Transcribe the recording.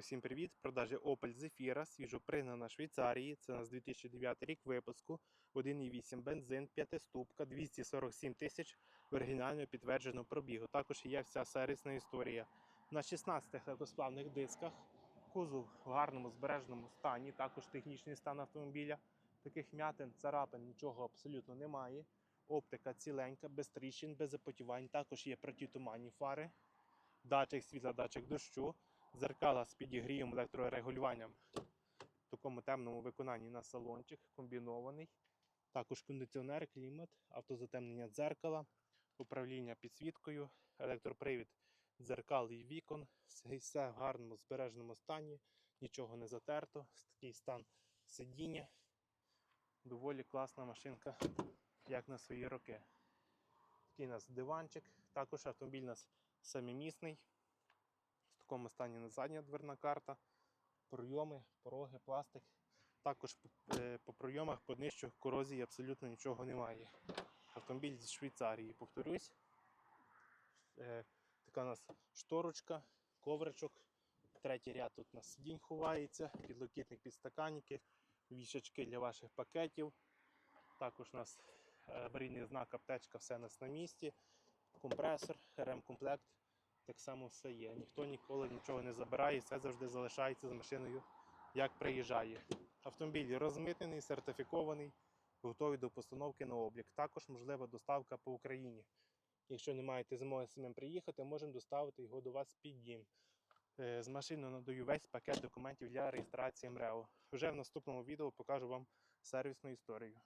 Усім привіт! В продажі Opel Zafira, свіжо пригнана Швейцарії. Це у нас 2009 рік випуску. 1,8 бензин, 5-ступка, 247 тисяч в оригінально підтвердженому пробігу. Також є вся сервісна історія. На 16 легкосплавних дисках. Кузов в гарному збереженому стані. Також технічний стан автомобіля. Таких м'ятин, царапин, нічого абсолютно немає. Оптика ціленька, без тріщин, без запотівань. Також є протитуманні фари, датчик світла, датчик дощу. Зеркала з підігрієм електрорегулюванням в такому темному виконанні на салончик, комбінований. Також кондиціонер, клімат, автозатемнення дзеркала, управління підсвіткою, електропривід дзеркал і вікон. Все, в гарному збереженому стані, нічого не затерто. Такий стан сидіння. Доволі класна машинка, як на свої роки. Такий у нас диванчик. Також автомобіль у нас самімісний. Такому стані на задня дверна карта, пройоми, пороги, пластик. Також е, по пройомах по днищу корозії абсолютно нічого немає. Автомобіль зі Швейцарії, повторюсь. Е, Така у нас шторочка, ковричок. Третій ряд тут у нас сидінь ховається, підлокітник підстаканники, вішачки для ваших пакетів. Також у нас е, аварійний знак, аптечка, все у нас на місці. Компресор, ремкомплект так само все є. Ніхто ніколи нічого не забирає, все завжди залишається з машиною, як приїжджає. Автомобіль розмитнений, сертифікований, готовий до постановки на облік. Також можлива доставка по Україні. Якщо не маєте змоги самим приїхати, можемо доставити його до вас під дім. Е, З машиною надаю весь пакет документів для реєстрації МРЕО. Вже в наступному відео покажу вам сервісну історію.